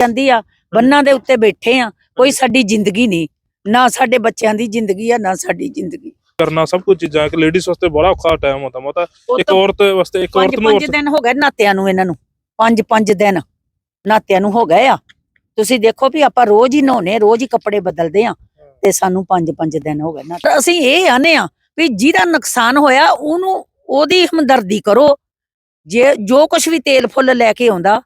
ਜਾਂਦੀ ਆ ਬੰਨਾਂ ਦੇ ਉੱਤੇ ਬੈਠੇ ਆ ਕੋਈ ਸਾਡੀ ਜ਼ਿੰਦਗੀ ਨਹੀਂ ਨਾ ਸਾਡੇ ਬੱਚਿਆਂ ਦੀ ਜ਼ਿੰਦਗੀ ਆ ਨਾ ਸਾਡੀ ਜ਼ਿੰਦਗੀ। ਕਰਨਾ ਸਭ ਕੁਝ ਚੀਜ਼ਾਂ ਇੱਕ ਲੇਡੀਜ਼ ਵਾਸਤੇ ਬੜਾ ਔਖਾ ਟਾਈਮ ਹੁੰਦਾ ਮਤਾ। ਇੱਕ ਔਰਤ ਵਾਸਤੇ ਇੱਕ ਔਰਤ ਨੂੰ ਪੰਜ ਔਰਤ ਦਿਨ ਹੋ ਗਏ ਨਾਤਿਆਂ ਨੂੰ ਇਹਨਾਂ ਨੂੰ ਪੰਜ ਪੰਜ ਦਿਨ। ਨਾਤਿਆਂ ਨੂੰ ਹੋ ਗਏ ਆ। ਤੁਸੀਂ ਦੇਖੋ ਵੀ ਆਪਾਂ ਰੋਜ਼ ਹੀ ਨਹਾਉਨੇ ਰੋਜ਼ ਹੀ ਕੱਪੜੇ ਬਦਲਦੇ ਆ ਤੇ ਸਾਨੂੰ ਪੰਜ ਪੰਜ ਦਿਨ ਹੋ ਗਏ ਨਾ। ਅਸੀਂ ਇਹ ਆਨੇ ਆ ਵੀ ਜਿਹਦਾ ਨੁਕਸਾਨ ਹੋਇਆ ਉਹਨੂੰ ਉਹਦੀ ਹਮਦਰਦੀ ਕਰੋ। ਜੇ ਜੋ ਕੁਝ ਵੀ ਤੇਲ ਫੁੱਲ ਲੈ ਕੇ ਆਉਂਦਾ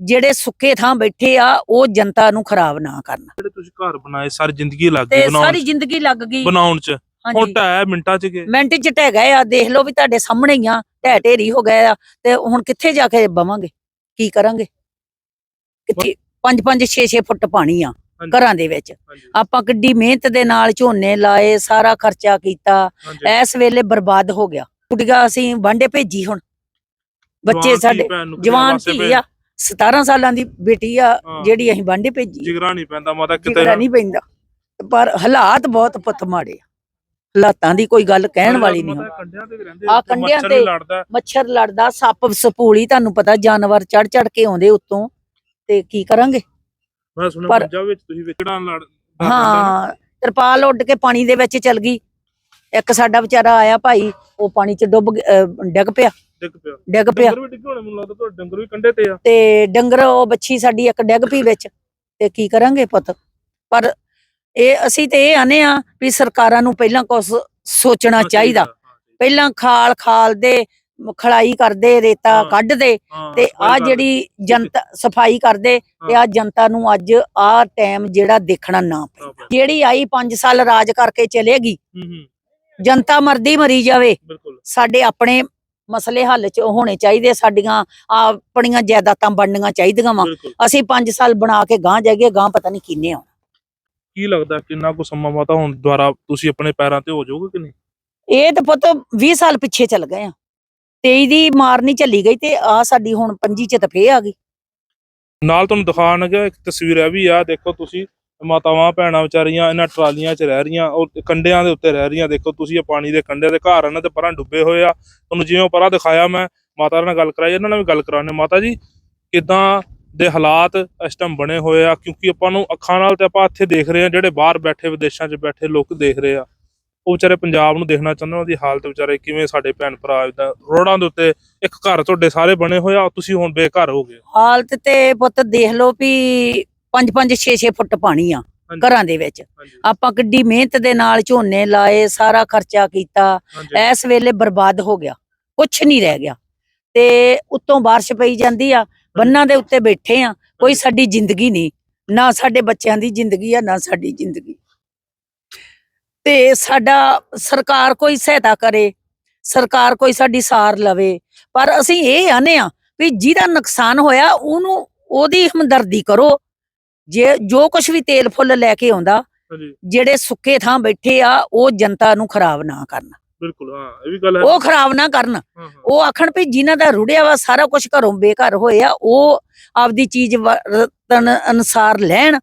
ਜਿਹੜੇ ਸੁੱਕੇ ਥਾਂ ਬੈਠੇ ਆ ਉਹ ਜਨਤਾ ਨੂੰ ਖਰਾਬ ਨਾ ਕਰਨਾ। ਜਿਹੜੇ ਤੁਸੀਂ ਘਰ ਬਣਾਏ ਸਾਰੀ ਜ਼ਿੰਦਗੀ ਲੱਗ ਗਈ ਬਣਾਉਣ ਸਾਰੀ ਜ਼ਿੰਦਗੀ ਲੱਗ ਗਈ। ਬਣਾਉਣ ਚ। ਹੁਣ ਢਾਇਆ ਮਿੰਟਾਂ ਚ ਗਏ ਮਿੰਟ ਚ ਢਹਿ ਗਏ ਆ ਦੇਖ ਲਓ ਵੀ ਤੁਹਾਡੇ ਸਾਹਮਣੇ ਹੀ ਆ ਢਹਿ ਢੇਰੀ ਹੋ ਗਏ ਆ। ਤੇ ਹੁਣ ਕਿੱਥੇ ਜਾ ਕੇ ਬਵਾਂਗੇ? ਕੀ ਕਰਾਂਗੇ? ਕਿੱਥੇ 5 5 6 6 ਫੁੱਟ ਪਾਣੀ ਆ ਘਰਾਂ ਦੇ ਵਿੱਚ। ਆਪਾਂ ਕਿੱਡੀ ਮਿਹਨਤ ਦੇ ਨਾਲ ਝੋਨੇ ਲਾਏ ਸਾਰਾ ਖਰਚਾ ਕੀਤਾ। ਇਸ ਵੇਲੇ ਬਰਬਾਦ ਹੋ ਗਿਆ। ਕੁੜੀਆਂ ਅਸੀਂ ਵਾਂਡੇ ਭੇਜੀ ਹੁਣ। ਬੱਚੇ ਸਾਡੇ ਜਵਾਨ ਧੀ ਆ। 17 ਸਾਲਾਂ ਦੀ ਬੇਟੀ ਆ ਹਾਂ। ਜਿਹੜੀ ਅਸੀਂ ਵਾਂਡੇ ਭੇਜੀ। ਜਿਗਰਾ ਨਹੀਂ ਪੈਂਦਾ ਮਾਤਾ ਕਿਤੇ ਕਿਤੇ ਨਹੀਂ ਪੈਂਦਾ। ਪਰ ਹਾਲਾਤ ਬਹੁਤ ਪੁੱਤ ਮਾੜੇ ਆ। ਹਾਲਾਤਾਂ ਦੀ ਕੋਈ ਗੱਲ ਕਹਿਣ ਵਾਲੀ ਨਹੀਂ ਮਾਤਾ ਕੰਡਿਆਂ ਤੇ ਵੀ ਰਹਿੰਦੇ ਆਹ ਉੱਥੇ ਕੰਡਿਆਂ ਮੱਛਰ ਤੇ- ਲੜਦਾ ਮੱਛਰ ਲੜਦਾ ਸੱਪ ਸਪੂਲੀ ਤੁਹਾਨੂੰ ਪਤਾ ਜਾਨਵਰ ਚੜ ਚੜ ਕੇ ਆਉਂਦੇ ਉੱਤੋਂ। ਤੇ ਕੀ ਕਰਾਂਗੇ? ਮੈਂ ਸੁਣਿਆ ਪਰ- ਪੰਜਾਬ ਵਿੱਚ ਤੁਸੀਂ ਵਿਚੜਾ ਲੜ ਹਾਂ। ਤਰਪਾਲ ਉੱਡ ਕੇ ਪਾਣੀ ਦੇ ਵਿੱਚ ਚਲ ਗਈ। ਇੱਕ ਸਾਡਾ ਵਿਚਾਰਾ ਆਇਆ ਭਾਈ ਉਹ ਪਾਣੀ 'ਚ ਡੁੱਬ ਗਿਆ, ਅਹ ਡਿੱਗ ਪਿਆ। ਡਿੱਗ ਪਿਆ। ਡਿੱਗ ਪਿਆ। ਡੰਗਰ ਵੀ ਡਿੱਗੇ ਹੋਣੇ ਮੈਨੂੰ ਲੱਗਦਾ ਤੁਹਾਡੇ ਡੰਗਰ ਵੀ ਕੰਡੇ ਤੇ ਆ। ਤੇ ਡੰਗਰ ਉਹ ਬੱਚੀ ਸਾਡੀ ਇੱਕ ਡਿੱਗ ਪਈ ਵਿੱਚ। ਤੇ ਕੀ ਕਰਾਂਗੇ ਪੁੱਤ? ਪਰ ਇਹ ਅਸੀਂ ਤੇ ਇਹ ਆਨੇ ਆ ਵੀ ਸਰਕਾਰਾਂ ਨੂੰ ਪਹਿਲਾਂ ਕੁਝ ਸੋਚਣਾ ਚਾਹੀਦਾ। ਪਹਿਲਾਂ ਖਾਲ ਖਾਲ ਦੇ ਖੜਾਈ ਕਰਦੇ ਰੇਤਾ ਹਾਂ। ਕੱਢਦੇ ਤੇ ਆ ਜਿਹੜੀ ਜਨਤਾ ਸਫ਼ਾਈ ਕਰਦੇ ਤੇ ਆ ਜਨਤਾ ਨੂੰ ਅੱਜ ਆ ਟਾਈਮ ਜਿਹੜਾ ਦੇਖਣਾ ਨਾ ਪਏ। ਜਿਹੜੀ ਆਈ 5 ਸਾਲ ਰਾਜ ਕਰਕੇ ਚਲੇਗੀ ਹੂੰ ਹੂੰ। ਜਨਤਾ ਮਰਦੀ ਮਰੀ ਜਾਵੇ। ਬਿਲਕੁਲ। ਸਾਡੇ ਆਪਣੇ ਮਸਲੇ ਹੱਲ ਚ ਹੋਣੇ ਚਾਹੀਦੇ ਸਾਡੀਆਂ ਆਪਣੀਆਂ ਜਾਇਦਾਦਾਂ ਬਣਨੀਆਂ ਚਾਹੀਦੀਆਂ ਵਾ। ਬਿਲਕੁਲ। ਅਸੀਂ 5 ਸਾਲ ਬਣਾ ਕੇ ਗਾਂ ਜਾਈਏ ਗਾਂ ਪਤਾ ਨਹੀਂ ਕਿੰਨੇ ਆਉਣਾ। ਕੀ ਲੱਗਦਾ ਕਿੰਨਾ ਕੁ ਸਮਾਂ ਮਾਤਾ ਹੁਣ ਦੁਆਰਾ ਤੁਸੀਂ ਆਪਣੇ ਪੈਰਾਂ ਤੇ ਹੋ ਜਾਓਗੇ ਕਿ ਨਹੀਂ? ਇਹ ਤਾਂ ਪੁੱਤ 20 ਸਾਲ ਪਿੱਛੇ ਚੱਲ ਗਏ ਆ। 23 ਦੀ ਮਾਰ ਨਹੀਂ ਚੱਲੀ ਗਈ ਤੇ ਆ ਸਾਡੀ ਹੁਣ 25 ਚ ਤਾਂ ਆ ਗਈ। ਨਾਲ ਤੁਹਾਨੂੰ ਦਿਖਾਣ ਲੱਗਾ ਇੱਕ ਤਸਵੀਰ ਇਹ ਵੀ ਆ ਦੇਖੋ ਤੁਸੀਂ ਮਾਤਾਵਾਂ, ਭੈਣਾਂ ਵਿਚਾਰੀਆਂ ਇਹਨਾਂ ਟਰਾਲੀਆਂ 'ਚ ਰਹਿ ਰਹੀਆਂ, ਉਹ ਕੰਡਿਆਂ ਦੇ ਉੱਤੇ ਰਹਿ ਰਹੀਆਂ। ਦੇਖੋ ਤੁਸੀਂ ਇਹ ਪਾਣੀ ਦੇ ਕੰਡੇ ਦੇ ਘਰ ਇਹਨਾਂ ਤੇ ਪਰਾਂ ਡੁੱਬੇ ਹੋਏ ਆ। ਤੁਹਾਨੂੰ ਜਿਵੇਂ ਪਰਾਂ ਦਿਖਾਇਆ ਮੈਂ, ਮਾਤਾ ਨਾਲ ਗੱਲ ਕਰਾਈ, ਇਹਨਾਂ ਨਾਲ ਵੀ ਗੱਲ ਕਰਾਉਣੇ ਮਾਤਾ ਜੀ, ਕਿਦਾਂ ਦੇ ਹਾਲਾਤ ਇਸ ਟਾਈਮ ਬਣੇ ਹੋਏ ਆ? ਕਿਉਂਕਿ ਆਪਾਂ ਨੂੰ ਅੱਖਾਂ ਨਾਲ ਤੇ ਆਪਾਂ ਇੱਥੇ ਦੇਖ ਰਹੇ ਆ ਜਿਹੜੇ ਬਾਹਰ ਬੈਠੇ ਵਿਦੇਸ਼ਾਂ 'ਚ ਬੈਠੇ ਲੋਕ ਦੇਖ ਰਹੇ ਆ। ਉਹ ਵਿਚਾਰੇ ਪੰਜਾਬ ਨੂੰ ਦੇਖਣਾ ਚਾਹੁੰਦੇ ਉਹਨਾਂ ਦੀ ਹਾਲਤ ਵਿਚਾਰੇ ਕਿਵੇਂ ਸਾਡੇ ਭੈਣ ਭਰਾ ਇਦਾਂ ਰੋਡਾਂ ਦੇ ਉੱਤੇ ਇੱਕ ਘਰ ਤੁਹਾਡੇ ਸਾਰੇ ਬਣੇ ਹੋਏ ਆ, ਤੁਸੀਂ ਹੁਣ ਬੇਘਰ ਹੋ ਗਏ ਹਾਲਤ ਤੇ ਪੁੱਤ ਦੇਖ ਲਓ ਵੀ 5 5 6 6 ਫੁੱਟ ਪਾਣੀ ਆ ਘਰਾਂ ਦੇ ਵਿੱਚ। ਆਪਾਂ ਕਿੱਡੀ ਮਿਹਨਤ ਦੇ ਨਾਲ ਝੋਨੇ ਲਾਏ ਸਾਰਾ ਖਰਚਾ ਕੀਤਾ। ਇਸ ਵੇਲੇ ਬਰਬਾਦ ਹੋ ਗਿਆ। ਕੁਛ ਨਹੀਂ ਰਹਿ ਗਿਆ। ਤੇ ਉੱਤੋਂ ਬਾਰਿਸ਼ ਪਈ ਜਾਂਦੀ ਆ ਬੰਨਾਂ ਦੇ ਉੱਤੇ ਬੈਠੇ ਆ ਕੋਈ ਸਾਡੀ ਜ਼ਿੰਦਗੀ ਨਹੀਂ। ਨਾ ਸਾਡੇ ਬੱਚਿਆਂ ਦੀ ਜ਼ਿੰਦਗੀ ਆ ਨਾ ਸਾਡੀ ਜ਼ਿੰਦਗੀ। ਤੇ ਸਾਡਾ ਸਰਕਾਰ ਕੋਈ ਸਹਾਇਤਾ ਕਰੇ ਸਰਕਾਰ ਕੋਈ ਸਾਡੀ ਸਾਰ ਲਵੇ ਪਰ ਅਸੀਂ ਇਹ ਆਨੇ ਆ ਵੀ ਜਿਹਦਾ ਨੁਕਸਾਨ ਹੋਇਆ ਉਹਨੂੰ ਉਹਦੀ ਹਮਦਰਦੀ ਕਰੋ। ਜੇ ਜੋ ਕੁਝ ਵੀ ਤੇਲ ਫੁੱਲ ਲੈ ਕੇ ਆਉਂਦਾ ਹਾਂਜੀ। ਜਿਹੜੇ ਸੁੱਕੇ ਥਾਂ ਬੈਠੇ ਆ ਉਹ ਜਨਤਾ ਨੂੰ ਖਰਾਬ ਨਾ ਕਰਨ। ਬਿਲਕੁਲ ਹਾਂ ਇਹ ਵੀ ਗੱਲ ਹੈ। ਉਹ ਖਰਾਬ ਨਾ ਕਰਨ। ਹਾਂ, ਹਾਂ। ਉਹ ਆਖਣ ਵੀ ਜਿਨ੍ਹਾਂ ਦਾ ਰੁੜਿਆ ਵਾ ਸਾਰਾ ਕੁਝ ਘਰੋਂ ਬੇਘਰ ਹੋਏ ਆ ਉਹ ਆਪਦੀ ਚੀਜ਼ ਵਰਤਨ ਅਨੁਸਾਰ ਲੈਣ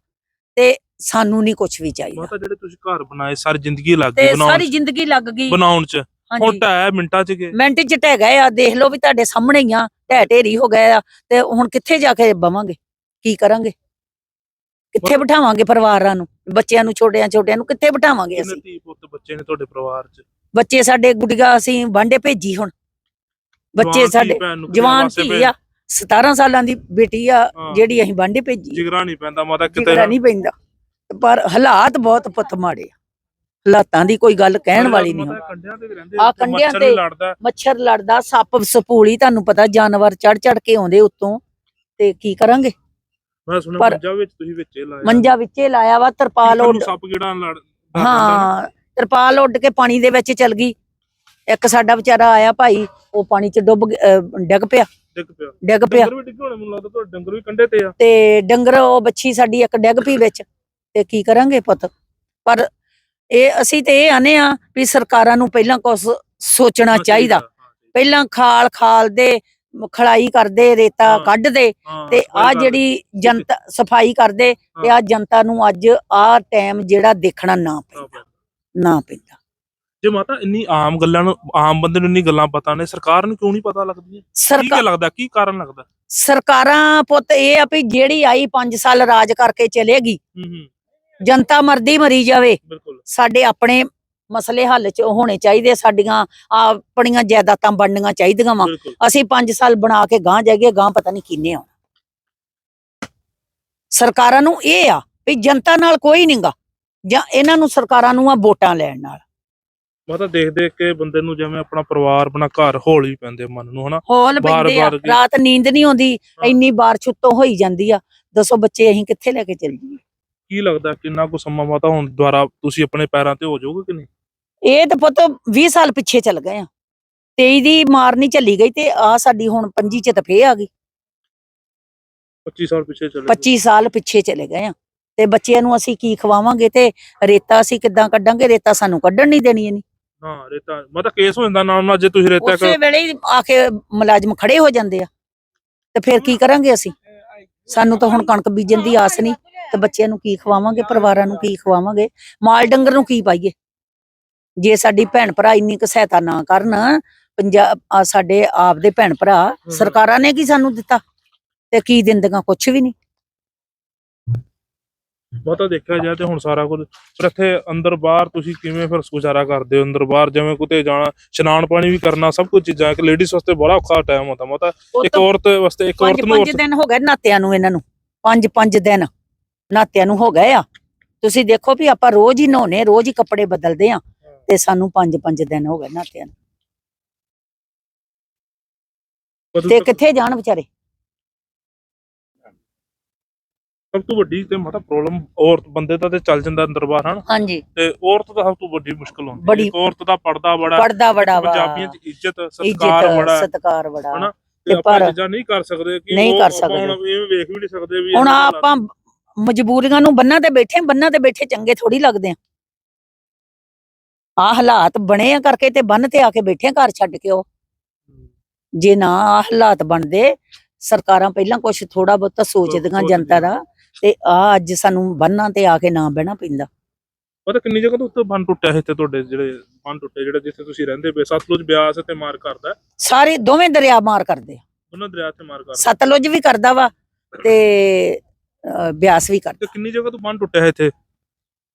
ਤੇ ਸਾਨੂੰ ਨਹੀਂ ਕੁਝ ਵੀ ਚਾਹੀਦਾ। ਮਾਤਾ ਜਿਹੜੇ ਤੁਸੀਂ ਘਰ ਬਣਾਏ ਸਾਰੀ ਜ਼ਿੰਦਗੀ ਲੱਗ ਤੇ ਗਈ ਬਣਾਉਣ ਸਾਰੀ ਜ਼ਿੰਦਗੀ ਲੱਗ ਗਈ। ਬਣਾਉਣ ਚ। ਹੁਣ ਹਾਂਜੀ। ਢਾਇਆ ਮਿੰਟਾਂ ਚ ਗਏ ਮਿੰਟ ਚ ਢਹਿ ਗਏ ਆ ਦੇਖ ਲਓ ਵੀ ਤੁਹਾਡੇ ਸਾਹਮਣੇ ਹੀ ਆ ਢਹਿ ਢੇਰੀ ਹੋ ਗਏ ਆ ਤੇ ਹੁਣ ਕਿੱਥੇ ਜਾ ਕੇ ਬਵਾਂਗੇ? ਕੀ ਕਰਾਂਗੇ? ਕਿੱਥੇ ਬਿਠਾਵਾਂਗੇ ਪਰਿਵਾਰਾਂ ਨੂੰ? ਬੱਚਿਆਂ ਨੂੰ ਛੋਟਿਆਂ ਛੋਟਿਆਂ ਨੂੰ ਕਿੱਥੇ ਬਿਠਾਵਾਂਗੇ ਅਸੀਂ? ਧੀ ਪੁੱਤ ਬੱਚੇ ਨੇ ਤੁਹਾਡੇ ਪਰਿਵਾਰ ਚ? ਬੱਚੇ ਸਾਡੇ ਗੁੱਡੀਆਂ ਅਸੀਂ ਵਾਂਡੇ ਭੇਜੀ ਹੁਣ। ਬੱਚੇ ਸਾਡੇ ਜਵਾਨ ਧੀ ਆ 17 ਸਾਲਾਂ ਦੀ ਬੇਟੀ ਆ। ਜਿਹੜੀ ਅਸੀਂ ਵਾਂਡੇ ਭੇਜੀ। ਜਿਗਰਾ ਨਹੀਂ ਪੈਂਦਾ ਮਾਤਾ ਕਿਤੇ ਕਿਤੇ ਨਹੀਂ ਪੈਂਦਾ। ਪਰ ਹਾਲਾਤ ਬਹੁਤ ਪੁੱਤ ਮਾੜੇ ਆ। ਹਾਲਾਤਾਂ ਦੀ ਕੋਈ ਗੱਲ ਕਹਿਣ ਵਾਲੀ ਨਹੀਂ ਮਾਤਾ ਕੰਡਿਆਂ ਤੇ ਮੱਛਰ ਲੜਦਾ। ਸੱਪ ਸਪੂਲੀ ਤੁਹਾਨੂੰ ਪਤਾ ਜਾਨਵਰ ਚੜ ਚੜ ਕੇ ਆਉਂਦੇ ਉੱਤੋਂ। ਤੇ ਕੀ ਕਰਾਂਗੇ? ਮੈਂ ਸੁਣਿਆ ਪਰ- ਪੰਜਾਬ ਵਿੱਚ ਤੁਸੀਂ ਵਿੱਚੇ ਲਾਇਆ। ਮੰਜਾ ਵਿੱਚੇ ਲਾਇਆ ਵਾ ਤਰਪਾਲ ਉੱਡ ਸੱਪ ਕੀੜਾ ਲੜ ਹਾਂ ਤਰਪਾਲ ਉੱਡ ਕੇ ਪਾਣੀ ਦੇ ਵਿੱਚ ਚਲ ਗਈ। ਇੱਕ ਸਾਡਾ ਵਿਚਾਰਾ ਆਇਆ ਭਾਈ ਉਹ ਪਾਣੀ 'ਚ ਡੁੱਬ ਗਿਆ, ਅਹ ਡਿੱਗ ਪਿਆ। ਡਿੱਗ ਪਿਆ। ਡਿੱਗ ਪਿਆ। ਡੰਗਰ ਵੀ ਡਿੱਗੇ ਹੋਣੇ ਮੈਨੂੰ ਲੱਗਦਾ ਤੁਹਾਡੇ ਡੰਗਰ ਵੀ ਕੰਡੇ ਤੇ ਆ। ਤੇ ਡੰਗਰ ਉਹ ਬੱਚੀ ਸਾਡੀ ਇੱਕ ਡਿੱਗ ਪਈ ਵਿੱਚ। ਤੇ ਕੀ ਕਰਾਂਗੇ ਪੁੱਤ? ਪਰ ਇਹ ਅਸੀਂ ਤੇ ਇਹ ਆਨੇ ਆ ਵੀ ਸਰਕਾਰਾਂ ਨੂੰ ਪਹਿਲਾਂ ਕੁਝ ਸੋਚਣਾ ਚਾਹੀਦਾ। ਪਹਿਲਾਂ ਖਾਲ ਖਾਲ ਦੇ ਖੜਾਈ ਕਰਦੇ ਰੇਤਾ। ਕੱਢਦੇ ਤੇ ਆ ਜਿਹੜੀ ਜਨਤਾ ਸਫ਼ਾਈ ਕਰਦੇ ਤੇ ਆ ਜਨਤਾ ਨੂੰ ਅੱਜ ਆ ਟਾਈਮ ਜਿਹੜਾ ਦੇਖਣਾ ਨਾ ਪੈਂਦਾ। ਨਾ ਪੈਂਦਾ। ਜੇ ਮਾਤਾ ਇੰਨੀ ਆਮ ਗੱਲਾਂ ਨੂੰ ਆਮ ਬੰਦੇ ਨੂੰ ਇੰਨੀ ਗੱਲਾਂ ਪਤਾ ਨੇ ਸਰਕਾਰ ਨੂੰ ਕਿਉਂ ਨਹੀਂ ਪਤਾ ਲੱਗਦੀਆਂ? ਕੀ ਲੱਗਦਾ? ਕੀ ਕਾਰਨ ਲੱਗਦਾ? ਸਰਕਾਰਾਂ ਪੁੱਤ ਇਹ ਆ ਵੀ ਜਿਹੜੀ ਆਈ 5 ਸਾਲ ਰਾਜ ਕਰਕੇ ਚਲੇਗੀ। ਜਨਤਾ ਮਰਦੀ ਮਰੀ ਜਾਵੇ। ਸਾਡੇ ਆਪਣੇ ਮਸਲੇ ਹੱਲ ਚ ਹੋਣੇ ਚਾਹੀਦੇ ਸਾਡੀਆਂ ਆਪਣੀਆਂ ਜਾਇਦਾਦਾਂ ਬਣਨੀਆਂ ਚਾਹੀਦੀਆਂ ਵਾ। ਅਸੀਂ 5 ਸਾਲ ਬਣਾ ਕੇ ਗਾਂ ਜਾਈਏ ਗਾਂ ਪਤਾ ਨਹੀਂ ਕਿੰਨੇ ਆਉਣਾ। ਸਰਕਾਰਾਂ ਨੂੰ ਇਹ ਆ ਵੀ ਜਨਤਾ ਨਾਲ ਕੋਈ ਨਹੀਂਗਾ ਜਾਂ ਇਹਨਾਂ ਨੂੰ ਸਰਕਾਰਾਂ ਨੂੰ ਆ ਵੋਟਾਂ ਲੈਣ ਨਾਲ। ਮਾਤਾ ਦੇਖ ਦੇਖ ਕੇ ਬੰਦੇ ਨੂੰ ਜਿਵੇਂ ਆਪਣਾ ਪਰਿਵਾਰ ਆਪਣਾ ਘਰ ਹੌਲੀ ਪੈਂਦੇ ਮਨ ਨੂੰ ਹਨਾ? ਹੌਲ ਪੈਂਦੇ ਆ ਰਾਤ ਨੀਂਦ ਨਹੀਂ ਆਉਂਦੀ ਹਾਂ। ਇੰਨੀ ਬਾਰਿਸ਼ ਉੱਤੋਂ ਹੋਈ ਜਾਂਦੀ ਆ। ਦੱਸੋ ਬੱਚੇ ਅਸੀਂ ਕਿੱਥੇ ਲੈ ਕੇ ਚੱਲ ਜਾਈਏ ਕੀ ਲੱਗਦਾ ਕਿੰਨਾ ਕੁ ਸਮਾਂ ਮਾਤਾ ਹੁਣ ਦੁਆਰਾ ਤੁਸੀਂ ਆਪਣੇ ਪੈਰਾਂ ਤੇ ਹੋ ਜਾਓਗੇ ਕਿ ਨਹੀਂ? ਇਹ ਤਾਂ ਪੁੱਤ 20 ਸਾਲ ਪਿੱਛੇ ਚੱਲ ਗਏ ਆ। 23 ਦੀ ਮਾਰ ਨਹੀਂ ਚੱਲੀ ਗਈ ਤੇ ਆ ਸਾਡੀ ਹੁਣ 25 ਚ ਤਫੇ ਆ ਗਈ। 25 ਸਾਲ ਪਿੱਛੇ ਚਲੇ 25 ਸਾਲ ਪਿੱਛੇ ਚਲੇ ਗਏ ਆ। ਤੇ ਬੱਚਿਆਂ ਨੂੰ ਅਸੀਂ ਕੀ ਖਵਾਵਾਂਗੇ ਤੇ ਰੇਤਾ ਅਸੀਂ ਕਿੱਦਾਂ ਕੱਢਾਂਗੇ? ਰੇਤਾ ਸਾਨੂੰ ਕੱਢਣ ਨਹੀਂ ਦੇਣੀ ਇਹਨੀ। ਹਾਂ ਰੇਤਾ ਮਾਤਾ ਕੇਸ ਹੋ ਜਾਂਦਾ ਨਾਲ ਨਾਲ ਜੇ ਤੁਸੀਂ ਰੇਤਾ ਉਸੇ ਵੇਲੇ ਹੀ ਆ ਕੇ ਮੁਲਾਜ਼ਮ ਖੜੇ ਹੋ ਜਾਂਦੇ ਆ। ਤੇ ਫਿਰ ਕੀ ਕਰਾਂਗੇ ਅਸੀਂ? ਸਾਨੂੰ ਤਾਂ ਹੁਣ ਕਣਕ ਬੀਜਣ ਦੀ ਆਸ ਨਹੀਂ। ਤੇ ਬੱਚਿਆਂ ਨੂੰ ਕੀ ਖਵਾਵਾਂਗੇ? ਪਰਿਵਾਰਾਂ ਨੂੰ ਕੀ ਖਵਾਵਾਂਗੇ? ਮਾਲ ਡੰਗਰ ਨੂੰ ਕੀ ਪਾਈਏ? ਜੇ ਸਾਡੀ ਭੈਣ ਭਰਾ ਇੰਨੀ ਕੁ ਸਹਾਇਤਾ ਨਾ ਕਰਨ ਪੰਜਾਬ ਸਾਡੇ ਆਪ ਦੇ ਭੈਣ ਭਰਾ ਸਰਕਾਰਾਂ ਨੇ ਕੀ ਸਾਨੂੰ ਦਿੱਤਾ? ਤੇ ਕੀ ਦਿੰਦੀਆਂ? ਕੁਛ ਵੀ ਨਹੀਂ। ਮਾਤਾ ਦੇਖਿਆ ਜਾਏ ਤੇ ਹੁਣ ਸਾਰਾ ਕੁਝ ਪਰ ਇੱਥੇ ਅੰਦਰ ਬਾਹਰ ਤੁਸੀਂ ਕਿਵੇਂ ਫਿਰ ਗੁਜ਼ਾਰਾ ਕਰਦੇ ਹੋ? ਅੰਦਰ ਬਾਹਰ ਜਿਵੇਂ ਕਿਤੇ ਜਾਣਾ ਇਸ਼ਨਾਨ ਪਾਣੀ ਵੀ ਕਰਨਾ ਸਭ ਕੁਝ ਚੀਜ਼ਾਂ ਇੱਕ ਲੇਡੀਜ਼ ਵਾਸਤੇ ਬੜਾ ਔਖਾ ਟਾਈਮ ਹੁੰਦਾ। ਮਾਤਾ ਇੱਕ ਔਰਤ ਵਾਸਤੇ ਇੱਕ ਔਰਤ ਨੂੰ ਪੰਜ ਦਿਨ ਹੋ ਗਏ ਨਾਤਿਆਂ ਨੂੰ ਇਹਨਾਂ ਨੂੰ। ਪੰਜ ਪੰਜ ਦਿਨ ਨਾਤਿਆਂ ਨੂੰ ਹੋ ਗਏ ਆ। ਤੁਸੀਂ ਦੇਖੋ ਵੀ ਆਪਾਂ ਰੋਜ਼ ਹੀ ਨਹਾਉਣੇ ਰੋਜ਼ ਹੀ ਕੱਪੜੇ ਬਦਲਦੇ ਆ ਤੇ ਸਾਨੂੰ ਪੰਜ ਪੰਜ ਦਿਨ ਹੋ ਗਏ ਨਾਤਿਆਂ ਨੂੰ। ਤੇ ਕਿੱਥੇ ਜਾਣ ਵਿਚਾਰੇ? ਸਭ ਤੋਂ ਵੱਡੀ ਤੇ ਮਾਤਾ ਪ੍ਰੋਬਲਮ ਔਰਤ ਬੰਦੇ ਦਾ ਤੇ ਚੱਲ ਜਾਂਦਾ ਅੰਦਰ ਬਾਹਰ ਹਨ? ਹਾਂਜੀ। ਤੇ ਔਰਤ ਦਾ ਸਭ ਤੋਂ ਵੱਡੀ ਮੁਸ਼ਕਲ ਹੁੰਦੀ ਹੈ। ਔਰਤ ਦਾ ਪਰਦਾ ਬੜਾ ਪੜਦਾ ਬੜਾ ਪੰਜਾਬੀਆਂ 'ਚ ਇੱਜ਼ਤ ਸਤਿਕਾਰ ਬੜਾ ਸਤਕਾਰ ਬੜਾ। ਹਨਾ? ਤੇ ਪਰ- ਚੀਜ਼ਾਂ ਨਹੀਂ ਕਰ ਸਕਦੇ ਕਿ ਨਹੀਂ ਕਰ ਸਕਦੇ। ਹੁਣ ਇਹ ਵੇਖ ਵੀ ਨਹੀਂ ਸਕਦੇ ਵੀ ਹੁਣ ਦਾ ਆਪਾਂ ਮਜਬੂਰੀਆਂ ਨੂੰ ਬੰਨਾਂ ਤੇ ਬੈਠੇ ਬੰਨਾਂ ਤੇ ਬੈਠੇ ਚੰਗੇ ਥੋੜੀ ਲੱਗਦੇ ਆ। ਆ ਹਾਲਾਤ ਬਣੇ ਆ ਕਰਕੇ ਤੇ ਬੰਨ ਤੇ ਆ ਕੇ ਬੈਠੇ ਆ ਘਰ ਛੱਡ ਕੇ ਉਹ। ਜੇ ਨਾ ਆਹ ਹਾਲਾਤ ਬਣਦੇ ਸਰਕਾਰਾਂ ਪਹਿਲਾਂ ਕੁਝ ਥੋੜਾ ਬਹੁਤਾ ਸੋਚਦੀਆਂ। ਜਨਤਾ ਦਾ ਤੇ ਆ ਅੱਜ ਸਾਨੂੰ ਬੰਨਾਂ ਤੇ ਆ ਕੇ ਨਾ ਬਹਿਣਾ ਪੈਂਦਾ। ਪਤਾ ਕਿੰਨੀ ਜਗ੍ਹਾ ਤੋਂ ਉੱਤੇ ਬੰਨ ਟੁੱਟਿਆ ਹੈ ਇੱਥੇ ਤੁਹਾਡੇ ਜਿਹੜੇ ਬੰਨ ਟੁੱਟੇ ਜਿਹੜੇ ਜਿੱਥੇ ਤੁਸੀਂ ਰਹਿੰਦੇ ਪਏ ਸਤਲੁਜ ਬਿਆਸ ਤੇ ਮਾਰ ਕਰਦਾ। ਸਾਰੇ ਦੋਵੇਂ ਦਰਿਆ ਮਾਰ ਕਰਦੇ ਆ। ਉਹਨਾਂ ਦਰਿਆ ਤੇ ਮਾਰ ਕਰਦਾ। ਸਤਲੁਜ ਵੀ ਕਰਦਾ ਵਾ ਤੇ ਬਿਆਸ ਵੀ ਕਰਦਾ। ਤੇ ਕਿੰਨੀ ਜਗ੍ਹਾ ਤੋਂ ਬੰਨ ਟੁੱਟਿਆ ਹੈ ਇੱਥੇ?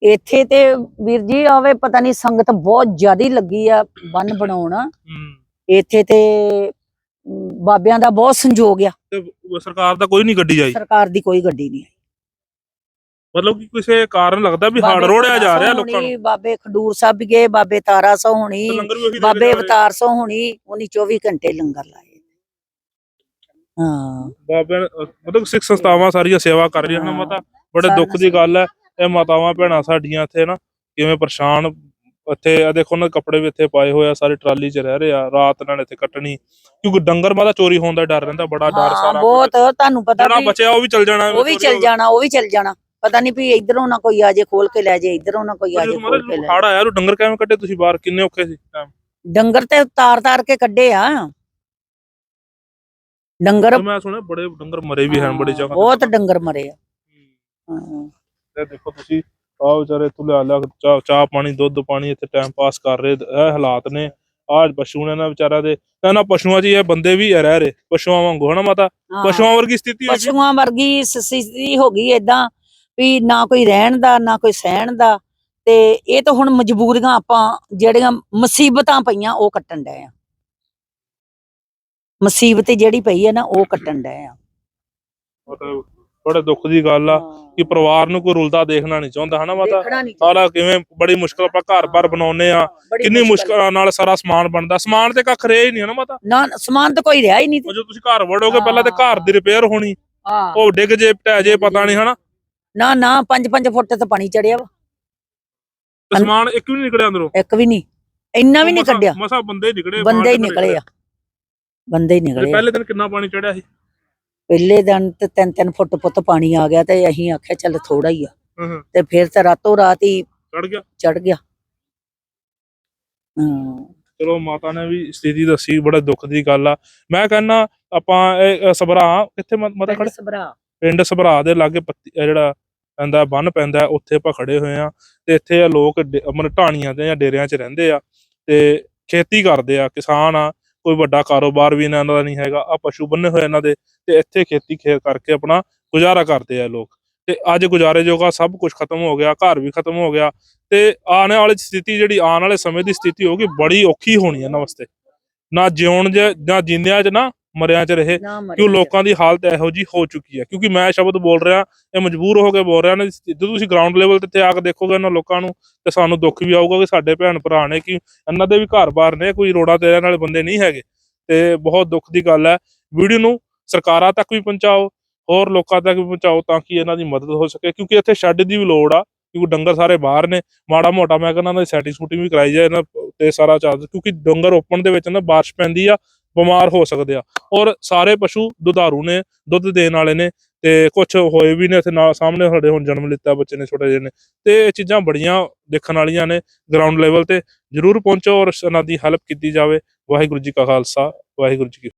ਇੱਥੇ ਤੇ ਵੀਰ ਜੀ ਆਵੇ ਪਤਾ ਨਹੀਂ ਸੰਗਤ ਬਹੁਤ ਜ਼ਿਆਦੀ ਲੱਗੀ ਆ ਬੰਨ ਬਣਾਉਣ। ਇੱਥੇ ਤੇ ਬਾਬਿਆਂ ਦਾ ਬਹੁਤ ਸੰਜੋਗ ਆ। ਤੇ ਸਰਕਾਰ ਦਾ ਕੋਈ ਨਹੀਂ ਗੱਡੀ ਆਈ? ਸਰਕਾਰ ਦੀ ਕੋਈ ਗੱਡੀ ਨਹੀਂ ਆਈ। ਮਤਲਬ ਕਿ ਕਿਸੇ ਕਾਰਨ ਲੱਗਦਾ ਵੀ ਹੜ ਰੋੜਿਆ ਜਾ ਰਿਹਾ ਲੋਕਾਂ ਨੂੰ? ਬਾਬੇ ਖਡੂਰ ਸਾਹਿਬ ਵੀ ਗਏ ਬਾਬੇ ਤਾਰਾ ਸੋ ਹੋਣੀ ਬਾਬੇ। ਅਵਤਾਰ ਸੋ ਹੋਣੀ ਉਹਨੀ 24 ਘੰਟੇ ਲੰਗਰ ਲਾਏ। ਹਾਂ। ਬਾਬੇ ਮਤਲਬ ਸਿੱਖ ਸੰਸਥਾਵਾਂ ਸਾਰੀਆਂ ਸੇਵਾ ਕਰ ਰਹੀਆਂ ਹਨ। ਮਾਤਾ ਬੜੇ ਦੁੱਖ ਦੀ ਗੱਲ ਹੈ। ਇਹ ਮਾਤਾਵਾਂ ਭੈਣਾਂ ਸਾਡੀਆਂ ਇੱਥੇ ਨਾ ਕਿਵੇਂ ਪਰੇਸ਼ਾਨ ਇੱਥੇ ਆ ਦੇਖੋ ਦੇ ਕੱਪੜੇ ਵੀ ਇੱਥੇ ਪਾਏ ਹੋਏ ਆ ਸਾਰੇ ਟਰਾਲੀ 'ਚ ਰਹਿ ਰਹੇ ਆ ਰਾਤ ਇਹਨਾਂ ਨੇ ਇੱਥੇ ਕੱਟਣੀ ਕਿਉਂਕਿ ਡੰਗਰ ਮਾਤਾ ਚੋਰੀ ਹੋਣ ਦਾ ਡਰ ਰਹਿੰਦਾ ਬੜਾ ਡਰ ਸਾਰਾ ਬਹੁਤ ਤੁਹਾਨੂੰ ਪਤਾ ਜਿਹੜਾ ਬਚਿਆ ਉਹ ਵੀ ਚਲ ਜਾਣਾ ਉਹ ਵੀ ਚੱਲ ਜਾਣਾ ਉਹ ਵੀ ਚੱਲ ਜਾਣਾ ਪਤਾ ਨਹੀਂ ਵੀ ਇਧਰੋਂ ਨਾ ਕੋਈ ਆ ਜੇ ਖੋਲ ਕੇ ਲੈ ਜੇ ਇਧਰੋਂ ਨਾ ਕੋਈ ਆ ਜੇ ਖੋਲ ਕੇ ਲੈ ਹੜ ਆਇਆ ਉਹ ਡੰਗਰ ਕਿਵੇਂ ਕੱਢੇ ਤੁਸੀਂ ਬਾਹਰ ਕਿੰਨੇ ਔਖੇ ਸੀ? ਡੰਗਰ ਤੇ ਤਾਰ ਤਾਰ ਕੇ ਕੱਢੇ ਆ ਡੰਗਰ ਮੈਂ ਸੁਣਿਆ ਬੜੇ ਡੰਗਰ ਮਰੇ ਵੀ ਹਨ ਬੜੀ ਜਗ੍ਹਾ। ਬਹੁਤ ਡੰਗਰ ਮਰੇ ਆ ਹੂੰ। ਤੇ ਦੇਖੋ ਤੁਸੀਂ ਆ ਵਿਚਾਰੇ ਇੱਥੋਂ ਲਿਆ ਚਾਹ ਚਾਹ ਪਾਣੀ ਦੁੱਧ ਪਾਣੀ ਇੱਥੇ ਟਾਈਮ ਪਾਸ ਕਰ ਰਹੇ ਇਹ ਹਾਲਾਤ ਨੇ। ਆਜ ਪਸ਼ੂ ਨੇ ਨਾ ਵਿਚਾਰਾ ਦੇ ਤਾਂ ਇਹਨਾਂ ਪਸ਼ੂਆਂ 'ਚ ਇਹ ਬੰਦੇ ਵੀ ਰਹਿ ਰਹੇ ਪਸ਼ੂਆਂ ਵਾਂਗੂ ਹਨਾ ਮਾਤਾ। ਪਸ਼ੂਆਂ ਵਰਗੀ ਸਥਿਤੀ ਹੋ ਗਈ। ਪਸ਼ੂਆਂ ਵਰਗੀ ਸਥਿਤੀ ਹੋ ਗਈ ਏਦਾਂ ਵੀ ਨਾ ਕੋਈ ਰਹਿਣ ਦਾ ਨਾ ਕੋਈ ਸਹਿਣ ਦਾ ਤੇ ਇਹ ਤਾਂ ਹੁਣ ਮਜਬੂਰੀਆਂ ਆਪਾਂ ਜਿਹੜੀਆਂ ਮੁਸੀਬਤਾਂ ਪਈਆਂ ਉਹ ਕੱਟਣ ਡਏ ਆ। ਮੁਸੀਬਤ ਜਿਹੜੀ ਪਈ ਹੈ ਨਾ ਉਹ ਕੱਟਣ ਡਏ ਆ। ਮਤਲਬ ਬੜੇ ਦੁੱਖ ਦੀ ਗੱਲ ਆ ਕਿ ਪਰਿਵਾਰ ਨੂੰ ਕੋਈ ਰੁਲਦਾ ਦੇਖਣਾ ਨਹੀਂ ਚਾਹੁੰਦਾ ਹਨਾ ਮਾਤਾ? ਸਾਰਾ ਕਿਵੇਂ ਬੜੀ ਮੁਸ਼ਕਲ ਆਪਾਂ ਘਰ-ਬਾਰ ਬਣਾਉਨੇ ਆ ਕਿੰਨੀ ਮੁਸ਼ਕਲਾਂ। ਨਾਲ ਸਾਰਾ ਸਮਾਨ ਬਣਦਾ। ਸਮਾਨ ਤੇ ਕੱਖ ਰਿਹਾ ਹੀ ਨਹੀਂ ਹਨਾ ਮਾਤਾ? ਨਾ ਸਮਾਨ ਤਾਂ ਕੋਈ ਰਿਹਾ ਹੀ ਨਹੀਂ। ਜਦੋਂ ਤੁਸੀਂ ਘਰ ਵੜੋਗੇ ਪਹਿਲਾਂ ਤੇ ਘਰ ਦੀ ਰਿਪੇਅਰ ਹੋਣੀ। ਉਹ ਡਿੱਗ ਜੇ ਢਹਿ ਜੇ ਪਤਾ ਨਹੀਂ ਹਨਾ? ਨਾ ਨਾ 5-5 ਫੁੱਟ ਤੇ ਪਾਣੀ ਚੜਿਆ ਵਾ। ਸਮਾਨ ਇੱਕ ਵੀ ਨਹੀਂ ਨਿਕਲਿਆ ਅੰਦਰੋਂ? ਇੱਕ ਵੀ ਨਹੀਂ। ਇੰਨਾ ਵੀ ਨਹੀਂ ਕੱਢਿਆ। ਮਸਾਂ ਬੰਦੇ ਹੀ ਨਿਕਲੇ ਬੰਦੇ ਹੀ ਨਿਕਲੇ ਆ। ਬੰਦੇ ਹੀ ਨਿਕਲੇ। ਪਹਿਲੇ ਦਿਨ ਕਿੰਨਾ ਪਾਣੀ ਚੜਿਆ ਸੀ? ਪਹਿਲੇ ਦਿਨ ਤੇ 3-3 ਫੁੱਟ ਪੁੱਤ ਪਾਣੀ ਆ ਗਿਆ ਤੇ ਅਸੀਂ ਆਖਿਆ ਚੱਲ ਥੋੜਾ ਹੀ ਆ। ਹਾਂ ਤੇ ਫਿਰ ਤੇ ਰਾਤੋਂ ਰਾਤ ਹੀ ਚੜ ਗਿਆ। ਚੜ ਗਿਆ। ਹਾਂ। ਚਲੋ ਮਾਤਾ ਨੇ ਵੀ ਸਥਿਤੀ ਦੱਸੀ ਬੜਾ ਦੁੱਖ ਦੀ ਗੱਲ ਆ। ਮੈਂ ਕਹਿੰਨਾ ਆਪਾਂ ਇਹ ਸਭਰਾ ਕਿੱਥੇ ਮਾਤਾ ਖੜੇ? ਸਭਰਾ। ਪਿੰਡ ਸਭਰਾ ਦੇ ਲਾਗੇ ਜਿਹੜਾ ਪੈਂਦਾ ਬੰਨ ਪੈਂਦਾ ਉੱਥੇ ਆਪਾਂ ਖੜੇ ਹੋਏ ਆ। ਤੇ ਇੱਥੇ ਆ ਲੋਕ ਮਤਲਬ ਢਾਣੀਆਂ ਤੇ ਜਾਂ ਡੇਰਿਆਂ 'ਚ ਰਹਿੰਦੇ ਆ। ਤੇ ਖੇਤੀ ਕਰਦੇ ਆ ਕਿਸਾਨ ਆ। ਕੋਈ ਵੱਡਾ ਕਾਰੋਬਾਰ ਵੀ ਇਹਨਾਂ ਦਾ ਨਹੀਂ ਹੈਗਾ ਆ ਪਸ਼ੂ ਬੰਨੇ ਹੋਏ ਇਹਨਾਂ ਦੇ ਤੇ ਇੱਥੇ ਖੇਤੀ ਖੇਤ ਕਰਕੇ ਆਪਣਾ ਗੁਜ਼ਾਰਾ ਕਰਦੇ ਆ ਲੋਕ। ਤੇ ਅੱਜ ਗੁਜ਼ਾਰੇ ਜੋਗਾ ਸਭ ਕੁਝ ਖਤਮ ਹੋ ਗਿਆ, ਘਰ ਵੀ ਖਤਮ ਹੋ ਗਿਆ ਤੇ ਆਉਣ ਵਾਲੀ ਸਥਿਤੀ ਜਿਹੜੀ ਆਉਣ ਵਾਲੇ ਸਮੇਂ ਦੀ ਸਥਿਤੀ ਹੋਗੀ ਬੜੀ ਔਖੀ ਹੋਣੀ ਇਹਨਾਂ ਵਾਸਤੇ। ਨਾ ਜਿਉਣ ਜ, ਨਾ ਜਿੰਦਿਆਂ 'ਚ ਨਾ ਮਰਿਆਂ 'ਚ ਰਹੇ ਕਿਉਂ ਲੋਕਾਂ ਦੀ ਹਾਲਤ ਇਹੋ ਜੀ ਹੋ ਚੁੱਕੀ ਹੈ? ਕਿਉਂਕਿ ਮੈਂ ਸ਼ਬਦ ਬੋਲ ਰਿਹਾ ਇਹ ਮਜਬੂਰ ਹੋ ਕੇ ਬੋਲ ਰਿਹਾ ਨੇ ਜਦੋਂ ਤੁਸੀਂ ਗਰਾਊਂਡ ਲੈਵਲ ਤੇ ਇੱਥੇ ਆ ਕੇ ਦੇਖੋਗੇ ਇਹਨਾਂ ਲੋਕਾਂ ਨੂੰ ਤੇ ਸਾਨੂੰ ਦੁੱਖ ਵੀ ਆਊਗਾ ਕਿ ਸਾਡੇ ਭੈਣ ਭਰਾ ਨੇ ਕਿ ਇਹਨਾਂ ਦੇ ਵੀ ਘਰ-ਬਾਰ ਨੇ ਕੋਈ ਰੋੜਾ ਤੇ ਰਹਿਣ ਵਾਲੇ ਬੰਦੇ ਨਹੀਂ ਹੈਗੇ। ਤੇ ਬਹੁਤ ਦੁੱਖ ਦੀ ਗੱਲ ਹੈ। ਵੀਡੀਓ ਨੂੰ ਸਰਕਾਰਾਂ ਤੱਕ ਵੀ ਪਹੁੰਚਾਓ ਹੋਰ ਲੋਕਾਂ ਤੱਕ ਵੀ ਪਹੁੰਚਾਓ ਤਾਂ ਕਿ ਇਹਨਾਂ ਦੀ ਮਦਦ ਹੋ ਸਕੇ ਕਿਉਂਕਿ ਇੱਥੇ ਸ਼ੈੱਡ ਦੀ ਵੀ ਲੋੜ ਆ ਕਿਉਂਕਿ ਡੰਗਰ ਸਾਰੇ ਬਾਹਰ ਨੇ। ਮਾੜਾ ਮੋਟਾ ਮੈਂ ਕਹਿੰਦਾ ਨਾ ਸੈਟਿੰਗ ਸੂਟਿੰਗ ਵੀ ਕਰਾਈ ਜਾਏ ਨਾ ਤੇ ਸਾਰਾ ਚੱਲ ਕਿਉਂਕਿ ਡੰਗਰ ਓਪਨ ਦੇ ਵਿੱਚ ਨਾ ਬਾਰਿਸ਼ ਪੈਂਦੀ ਆ ਬਿਮਾਰ ਹੋ ਸਕਦੇ ਆ। ਔਰ ਸਾਰੇ ਪਸ਼ੂ ਦੁਧਾਰੂ ਨੇ, ਦੁੱਧ ਦੇਣ ਵਾਲੇ ਨੇ ਤੇ ਕੁਝ ਹੋਏ ਵੀ ਨੇ ਇੱਥੇ ਨਾਲ ਸਾਹਮਣੇ ਸਾਡੇ ਹੁਣ ਜਨਮ ਲਿੱਤਾ ਬੱਚੇ ਨੇ, ਛੋਟੇ ਜਿਹੇ ਨੇ। ਤੇ ਇਹ ਚੀਜ਼ਾਂ ਬੜੀਆਂ ਦੇਖਣ ਵਾਲੀਆਂ ਨੇ ਗਰਾਊਂਡ ਲੈਵਲ ਤੇ। ਜਰੂਰ ਪਹੁੰਚੋ ਔਰ ਇਹਨਾਂ ਦੀ ਹੈਲਪ ਕੀਤੀ ਜਾਵੇ। ਵਾਹਿਗੁਰੂ ਜੀ ਕਾ ਖਾਲਸਾ, ਵਾਹਿਗੁਰੂ ਜੀ ਕੀ